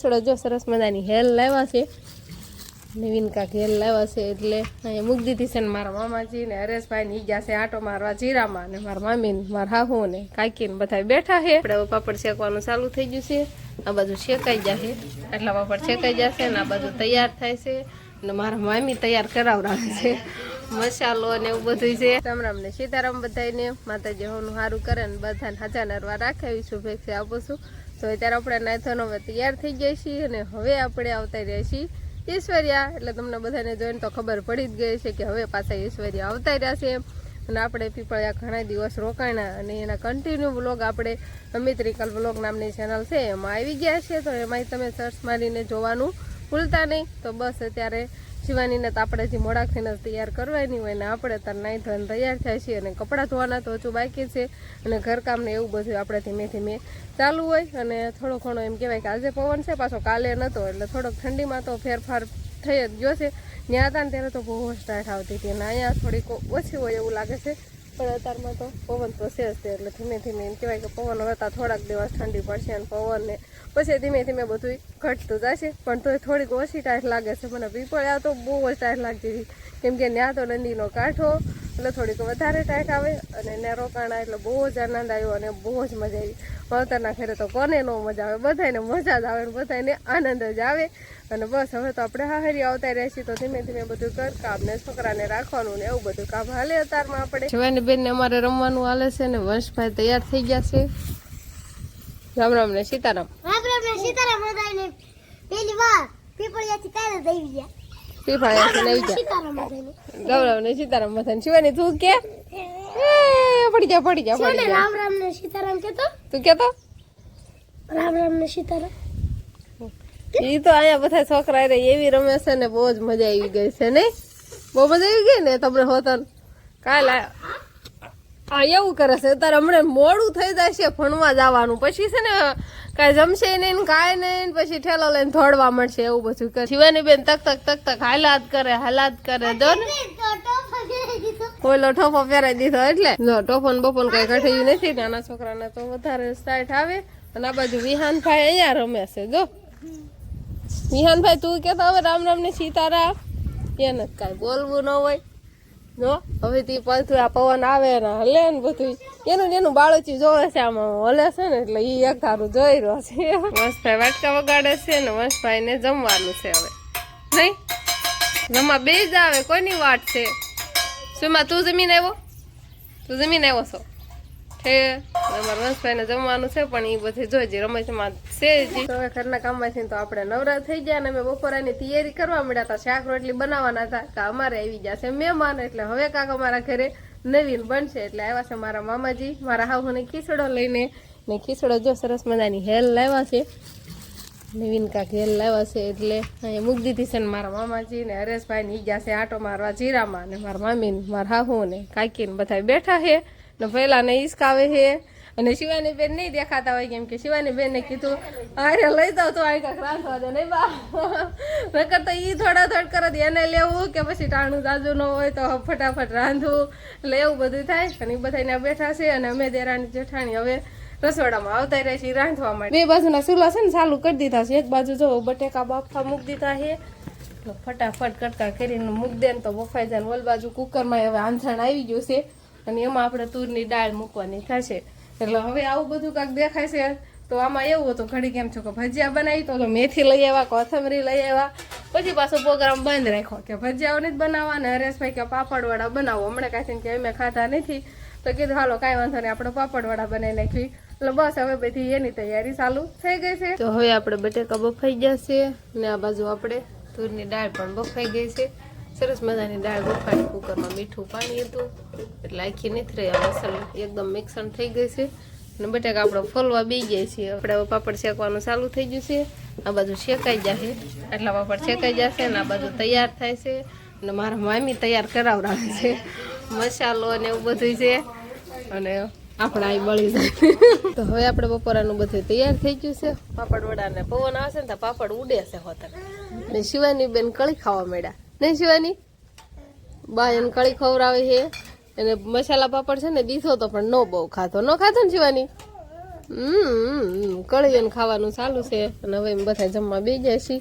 થોડો જો સરસ મજાની હેલ લાવ્યા છે. નવીન કાક લાવ્યા છે એટલે અહીંયા મૂકી દીધી છે ને મારા મામાજી ને હરેશભાઈ ની ગયા છે આટો મારવા જીરામાં ને મારા મામી ને મારા હાહુ ને કાકી ને બધા બેઠા છે. આપણે પાપડ શેકવાનું ચાલુ થઈ ગયું છે. આ બાજુ શેકાઈ જશે આટલા પાપડ શેકાઈ જશે ને આ બાજુ તૈયાર થાય છે ને મારા મામી તૈયાર કરાવડાવે છે. મસાલો ને એવું બધું છે. રામ રામ ને સીતારામ બધાને માતાજી હોનું સારું કરે ને બધાને હાજા નરવા રાખે એવી શુભેચ્છા આપું છું. તો અત્યારે આપણે નાયથોનો હવે તૈયાર થઈ ગયા છીએ અને હવે આપણે આવતા રહ્યા છીએ ઈશ્વર્યા એટલે તમને બધાને જોઈને તો ખબર પડી જ ગઈ છે કે હવે પાછા ઈશ્વર્યા આવતા રહ્યા છે. અને આપણે પીપળિયા ઘણા દિવસ રોકાણા અને એના કન્ટિન્યુ બ્લોગ આપણે અમિત રિકલ વ્લોગ નામની ચેનલ છે એમાં આવી ગયા છે. તો એમાંય તમે સર્ચ મારીને જોવાનું ભૂલતા નહીં. તો બસ અત્યારે શિવાનીને તો આપણે જે મોડાખીને તૈયાર કરવાની હોય ને આપણે તાર નાઈ ધોઈને તૈયાર થાય છે અને કપડાં ધોવાના તો હજુ બાકી છે અને ઘરકામને એવું બધું આપણે ધીમે ધીમે ચાલુ હોય અને થોડો ઘણો એમ કહેવાય કે આજે પવન છે, પાછો કાલે નહોતો એટલે થોડોક ઠંડીમાં તો ફેરફાર થઈ જ ગયો છે. ત્યાં હતા ત્યારે તો બહુ સ્ટાર્ટ આવતી હતી અને અહીંયા થોડીક ઓછી હોય એવું લાગે છે. પણ અત્યારમાં તો પવન તો છે એટલે ધીમે ધીમે એમ કહેવાય કે પવન હતા થોડાક દિવસ ઠંડી પડશે અને પવન ને પછી ધીમે ધીમે બધું ઘટતું જશે. પણ તોય થોડીક ઓછી ટાઈટ લાગે છે. મને પીપળ્યા તો બહુ જ ટાઈટ લાગતી હતી. કેમ કે ત્યાં તો નદીનો કાંઠો એટલે થોડીક વધારે ટાઈટ આવે અને ને રોકાણા એટલે બહુ જ આનંદ આવ્યો અને બહુ જ મજા આવી. માવતરના ઘરે તો કોને ન મજા આવે બધાને મજા જ આવે ને બધાને આનંદ જ આવે. અને બસ હવે તો આપણે હાહરી આવતા રહેશે તો ધીમે ધીમે બધું ઘર કામ ને છોકરાને રાખવાનું ને એવું બધું કામ હાલે અતારમાં આપણે. જવાની બેન ને અમારે રમવાનું હાલે છે ને વંશભાઈ તૈયાર થઈ ગયા છે. રામ રામ ને સીતારામ. આપણે સીતારામ બધાને પેલી વાર પીપળિયાથી કાલે દઈ ગયા. ને સીતારામ ગૌરવ ને સીતારામ મથન શિવાની તું કે? પડી જા પડી જા પડી જા. રામ રામ ને સીતારામ કેતો? તું કેતો? રામ રામ ને સીતારામ. એ તો અહીંયા બધા છોકરા એવી રમે છે ને બહુ જ મજા આવી ગઈ છે નહીં? બહુ મજા આવી ગઈ ને તમને હોતન? કાલ આ એવું કરે છે અત્યારે હમણાં મોડું થઈ જાય છે ભણવા જવાનું. પછી છે ને કાંઈ જમશે નહીં કાંઈ નહીં પછી ઠેલો લઈને ધોડવા મળશે એવું બધું કરે. શિવાની બેન તક તક તક તક હાલાત કરે હાલાત કરે જો ને. કોઈલો ટોફો પહેરાઈ દીધો. એટલે. જો ટોફો ને બપોન કઈ કઠાયું નથી નાના છોકરાને તો વધારે સાઈઠ આવે. અને આ બાજુ વિહાનભાઈ અહીંયા રમે છે જો. વિહાનભાઈ તું કેતો હવે રામ રામ ને સીતારામ એને કાંઈ બોલવું ન હોય. જો હવે તે પાછું આ પવન આવે ને હલે ને બધું એનું એનું બાળચી જોવે છે આમાં, હલે છે ને, એટલે ઈ એક ધારું જોઈ રહ્યો છે. વંશભાઈ વાટકા વગાડે છે ને વંશભાઈ ને જમવાનું છે હવે. નહીં? જમવા બે જ આવે કોની વાટ છે? સુમા તું જમીન આવ્યો? તું જમીન આવ્યો છો? છે અમારા વંશભાઈને જમવાનું છે, પણ એ બધી જોઈજે રમેશમાં છે જ ઘરના કામમાંથી તો આપણે નવરા થઈ ગયા અને અમે બપોરાની તૈયારી કરવા મળ્યા હતા, શાક રોટલી બનાવવાના હતા કે અમારે આવી જશે મહેમાન, એટલે હવે કાક અમારા ઘરે નવીન બનશે, એટલે આવ્યા છે મારા મામાજી, મારા હાહુને ખીચડો લઈને, ને ખીચડો જો સરસ મજાની હેલ લાવ્યા છે. નવીન કાક હેલ લાવ્યા છે, એટલે અહીંયા મૂકી દીધી છે ને મારા મામાજી ને હરેશભાઈ ને ગયા છે આટો મારવા જીરામાં, ને મારા મામી ને મારા હાહુ ને કાકી ને બધા બેઠા છે, ને પહેલા ને ઈસકાવે છે. અને શિવાની બેન નહીં દેખાતા હોય કેમ કે શિવાની બેન ને કીધું અરે લઈ જાવ તો અહીં કાંઈક રાંધવા દે નહીં બા. નકર તો ઈ થોડા થોડ કરે એને લેવું કે પછી ટાણું જાજુ ન હોય તો ફટાફટ રાંધવું. એટલે એવું બધું થાય. અને એ બધા બેઠા છે અને અમે દેરાણી જેઠાણી હવે રસોડામાં આવતા રહે છે રાંધવા માટે. બે બાજુના ચૂલા છે ને ચાલુ કરી દીધા છે. એક બાજુ જો બટેકા બાફા મૂકી દીધા છે. ફટાફટ કટકા કરીને મૂકી દે ને તો બફાઈ જાય ઓલ બાજુ કુકરમાં હવે આંધણ આવી ગયું છે. અને એમાં આપણે તુરની દાળ મૂકવાની થશે. એટલે હવે આવું બધું કાંક દેખાય છે. તો આમાં એવું હતું, ઘડી કેમ છો કે ભજીયા બનાવી તો મેથી લઈ આવ્યા, કોથમરી લઈ આવ્યા. પછી પાછો પ્રોગ્રામ બંધ રાખ્યો કે ભજીયાઓ જ બનાવવા ને હરેશભાઈ કે પાપડવાળા બનાવો. હમણાં કાંઈ કે અમે ખાતા નથી. તો કીધું, હાલો, કાંઈ વાંધો નહીં, આપણે પાપડવાળા બનાવી નાખી એટલે બસ હવે બધી એની તૈયારી ચાલુ થઈ ગઈ છે. તો હવે આપણે બટેકા બફાઈ ગયા છે ને આ બાજુ આપણે તુરની દાળ પણ બફાઈ ગઈ છે. સરસ મજાની દાળ બફાઈ કુકરમાં મીઠું પાણી હતું. એટલે આખી નથી રહી, આ મસાલો એકદમ મિક્સણ થઈ ગઈ છે. અને બટાકા આપણે ફોલવા બે ગયા છીએ. આપણે પાપડ શેકવાનું ચાલુ થઈ ગયું છે. આ બાજુ શેકાઈ જશે, આટલા પાપડ શેકાઈ જશે અને આ બાજુ તૈયાર થાય છે. અને મારા મામી તૈયાર કરાવડાવે છે. મસાલો અને એવું બધું છે. અને આપણે અહીં બળી જાય. તો હવે આપણે બપોરાનું બધું તૈયાર થઈ ગયું છે. પાપડ વડા ને પવન આવશે ને તો પાપડ ઉડે છે હોતર. ને શિવાની બેન કળી ખાવા મળ્યા નહીં શિવાની બા, એને કળી ખવડાવે છે. એને મસાલા પાપડ છે ને, દીધો તો પણ ન બહુ ખાતો ન ખાતો ને શિવાની હમ કળીને ખાવાનું ચાલુ છે. અને હવે એમ બધા જમવા બે જાય છે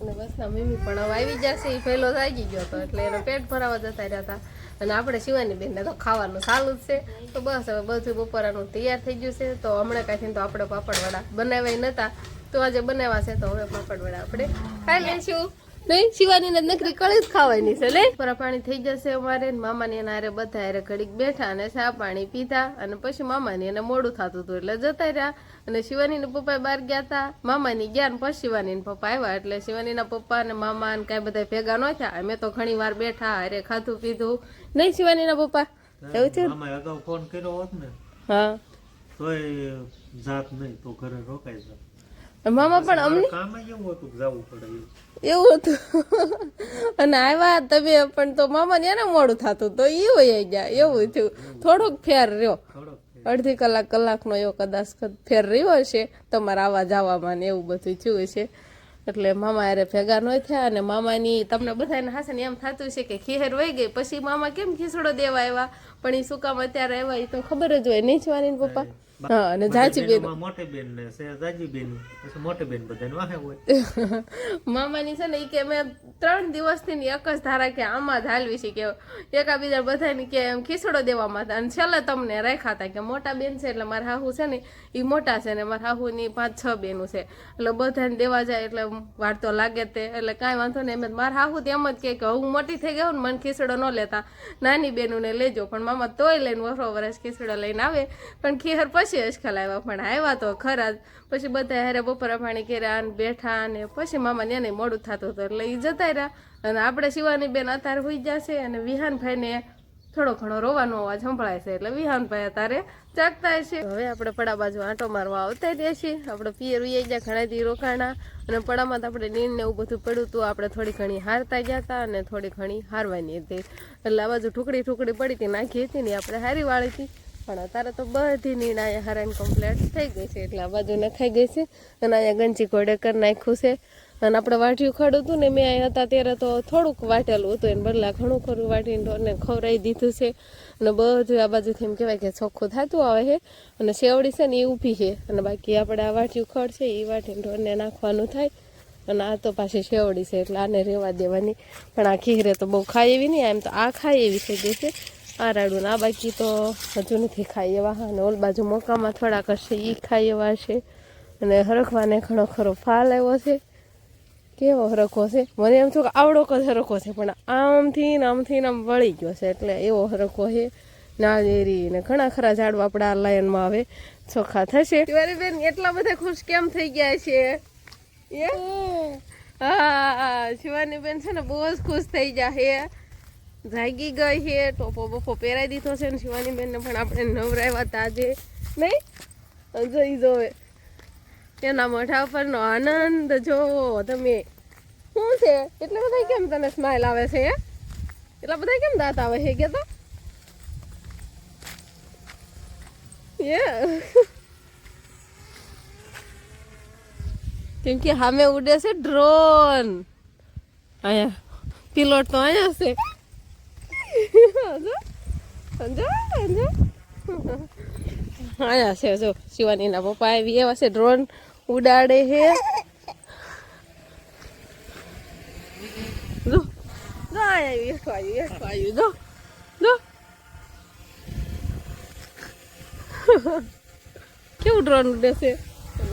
અને બસના મમ્મી પણ હવે આવી જશે એ પહેલો જાગી ગયો હતો, એટલે એનો પેટ ભરાવા જતા રહ્યા હતા. અને આપણે શિવાની બેનને તો ખાવાનું સારું જ છે. તો બસ હવે બધું બપોરાનું તૈયાર થઈ ગયું છે. તો હમણાં કાંઈ તો આપણે પાપડવડા બનાવ્યા નતા. તો આજે બનાવ્યા છે, તો હવે પાપડવડા આપણે ખાઈ લઈશું. નહીં શિવાની ને નકરી કળી જ ખાવાની છે લે. પરા પાણી થઈ જશે અમારે ને મામાની એના હારે બધા હારે ઘડીક બેઠા અને ચા પાણી પીધા અને પછી મામાની એને મોડું થતું હતું એટલે જતા રહ્યા. અને શિવાની ને પપ્પા બહાર ગયા હતા મામાની ગયા ને પછી શિવાની ને પપ્પા આવ્યા. એટલે શિવાની ના પપ્પા અને મામા ને કાંઈ બધા ભેગા ન થયા. અમે તો ઘણી વાર બેઠા હારે ખાધું પીધું. નહીં શિવાની ના પપ્પા? એવું છે? ફોન કર્યો હોત ને હા. તોય જાત નહીં તો ઘરે રોકાઈ જાત. મામા પણ અમને કામ જ એવું હતું જવું પડે એવું. એવું હતું. અને આવ્યા તમે પણ તો મામા ને એને મોડું થતું તો એ હોય ગયા. એવું થયું. થોડોક ફેર રહ્યો. અડધી કલાક કલાકનો એવો કદાચ ફેર રહ્યો હશે. તમારા આવા જવામાં ને એવું બધું થયું હશે. એટલે મામા હારે ભેગા ન થયા અને મામાની તમને બધાને હાસે એમ થતું છે કે ખીહેર વહી ગઈ. પછી મામા કેમ ખીસડો દેવા આવ્યા? પણ એ સુકામ અત્યારે આવ્યા એ તો ખબર જ હોય. નહીં જવાની પપ્પા. હા અને જાજી બેન મોટી બેન ને જાજી બેન પછી મોટી બેન બધાને વાહે હોય. મામાની છે ને એ કે મેં ત્રણ દિવસથી ની એક જ ધારા કે આમાં જ હાલવી છે કે એકાબીજા બધાને કે એમ ખીસડો દેવામાં હતા. અને છેલ્લે તમને રાખ્યા હતા કે મોટા બેન છે એટલે મારા હાહુ છે ને એ મોટા છે ને મારા હાહુની પાંચ છ બેનું છે. એટલે બધાને દેવા જાય એટલે વાર તો લાગે તે એટલે કાંઈ વાંધો નહીં. એમ મારા હાહુ તેમ જ કે હું મોટી થઈ ગયો ને મને ખીસડો ન લેતા. નાની બેનુને લેજો પણ મામા તોય લઈને વરો વરસ ખીસડો લઈને આવે. પણ ખીહર પછી અજખલ આવ્યા પણ આવ્યા તો ખરા પછી બધા હારે બપોરા પાણી કર્યા અને બેઠા અને પછી મામા ને મોડું થતું હતું એટલે એ જતા રહ્યા. અને આપણે શિવાની બેન અત્યારે હોઈ જશે અને વિહાનભાઈને થોડો ઘણો રોવાનો અવાજ સંભળાય છે એટલે વિહાનભાઈ અત્યારે ચાકતા છે હવે આપણે પડા બાજુ આંટો મારવા આવતા રહીએ છીએ. આપણે પિયર ઉઈ ગયા ઘણા દી રોકાણા. અને પડામાં તો આપણે નીણ ને એવું બધું પડ્યું હતું. આપણે થોડી ઘણી હારતા ગયા હતા અને થોડી ઘણી હારવાની હતી. એટલે આ બાજુ ઠુકડી ઠુકડી પડી હતી, નાખી હતી ને આપણે હારી વાળી હતી. પણ અત્યારે તો બધી અહીંયા હરાઈને કમ્પ્લેટ થઈ ગઈ છે. એટલે આ બાજુ નખાઈ ગઈ છે અને અહીંયા ગંજી ઘોડે કરી નાખ્યું છે. અને આપણે વાટ્યું ખાડું હતું ને, મેં અહીંયા હતા ત્યારે તો થોડુંક વાટેલું હતું. એને બદલા ઘણું ખરું વાટીને ઢોરને ખવડાવી દીધું છે. અને બધું આ બાજુથી એમ કહેવાય કે ચોખ્ખું થતું આવે છે. અને શેવડી છે ને એ ઊભી છે. અને બાકી આપણે આ વાટ્યું ખડ છે, એ વાટીને ઢોરને નાખવાનું થાય. અને આ તો પાછી શેવડી છે, એટલે આને રહેવા દેવાની. પણ આ ખીરે તો બહુ ખાઈ એવી નહીં એમ તો આ ખાઈ એવી થઈ ગઈ છે. આ રાડું ને આ બાકી તો હજુ નથી ખાઈ એવા અને ઓલ બાજુ મોકામાં થોડાક હશે એ ખાઈ એવા છે અને હરખવાને ઘણો ખરો ફાલ આવ્યો છે. કેવો હરખો છે? મને એમ થયું કે આવડો જ હરખો છે પણ આમથી ને આમથી ને આમ વળી ગયો છે એટલે એવો હરખો છે. નાળેરી ને ઘણા ખરા ઝાડવા આપણા લાયનમાં હવે ચોખ્ખા થશે. બેન એટલા બધા ખુશ કેમ થઈ ગયા છે? એ? હા શિવાની બેન છે ને બહુ જ ખુશ થઈ ગયા છે. જાગી ગઈ છે, ટોપો બોપો પહેરાઈ દીધો છે ને શિવાની બેનને પણ આપણે નવરાવ્યા હતા આજે. નહીં? જોઈ જોવે. એના મોઢા પરનો આનંદ જોવો તમે શું છે? એટલા બધા કેમ તને સ્માઈલ આવે છે એટલા બધા કેમ દાંત આવે છે કે તો. કેમ કે સામે ઉડે છે ડ્રોન. અહીંયા પિલોટ તો અહીંયા છે. સમજો સમજો સમજો આયા છે જો શિવાનીના પપ્પા આવી એવા છે ડ્રોન ઉડાડે છે જો જો આયા હેઠું આવ્યું હેઠું આવ્યું જો જો કેવું ડ્રોન ઉડે છે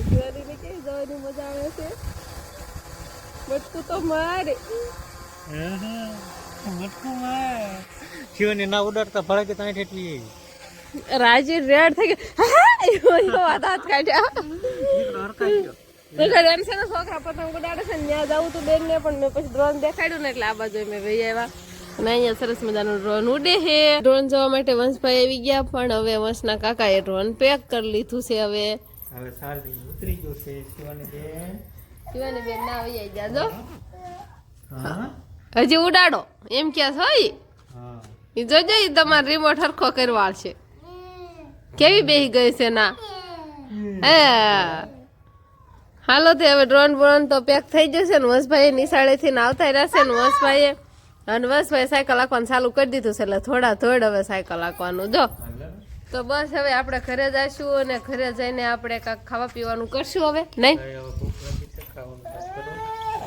શિવાનીને કેવી જવાની મજા આવે છે બટકું તો મારે. શિવને ના ઉડાડતા ભડકે ત્યાં ઠેઠવી રાજી રેડ થઈ ગયો. એવો વાત હાથ કાઢ્યા. એમ છે ને છોકરા પતંગ ઉડાડે છે ને ત્યાં જવું તું બેન ને પણ મેં પછી ડ્રોન દેખાડ્યું ને એટલે આ બાજુ મેં વહી આવ્યા. અને અહીંયા સરસ મજાનું ડ્રોન ઉડે છે. ડ્રોન જોવા માટે વંશભાઈ આવી ગયા પણ હવે વંશના કાકાએ ડ્રોન પેક કરી લીધું છે હવે. હવે સારી ઉતરી ગયો છે શિવાની બેન શિવાની બેન ના આવી ગયા જો. હજી ઉડાડો. એમ ક્યાં છો હા જોજો એ તમારે રિમોટ હરખો કરવા છે કેવી બેહી ગઈ છે ના? હે. હાલો તે હવે ડ્રોન બ્રોન તો પેક થઈ જશે ને વસભાઈ નિશાળેથી ને આવતા રહેશે ને વસભાઈએ અને વસભાઈ સાયકલ હાંકવાનું ચાલુ કરી દીધું છે એટલે થોડા થોડ હવે સાયકલ હાંકવાનું. જો. તો બસ હવે આપણે ઘરે જઈશું અને ઘરે જઈને આપણે કાંઈક ખાવા પીવાનું કરશું હવે. નહીં?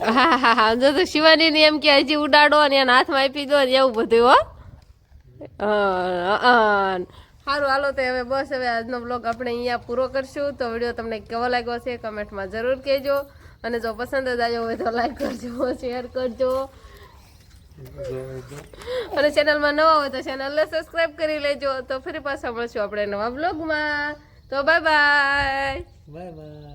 હા હા હા. જો તો શિવાની એમ કે હજી ઉડાડો અને એના હાથમાં આપી દો ને એવું બધું, હો. સારું હાલો તો હવે બસ હવે આજનો બ્લોગ આપણે અહીંયા પૂરો કરશું. તો વીડિયો તમને કેવો લાગ્યો છે કમેન્ટમાં જરૂર કહેજો. અને જો પસંદ જ આવ્યો હોય તો લાઈક કરજો શેર કરજો. અને ચેનલમાં નવા હોય તો ચેનલને સબસ્ક્રાઈબ કરી લેજો. તો ફરી પાછા મળશું આપણે નવા બ્લોગમાં તો બાય બાય બાય બાય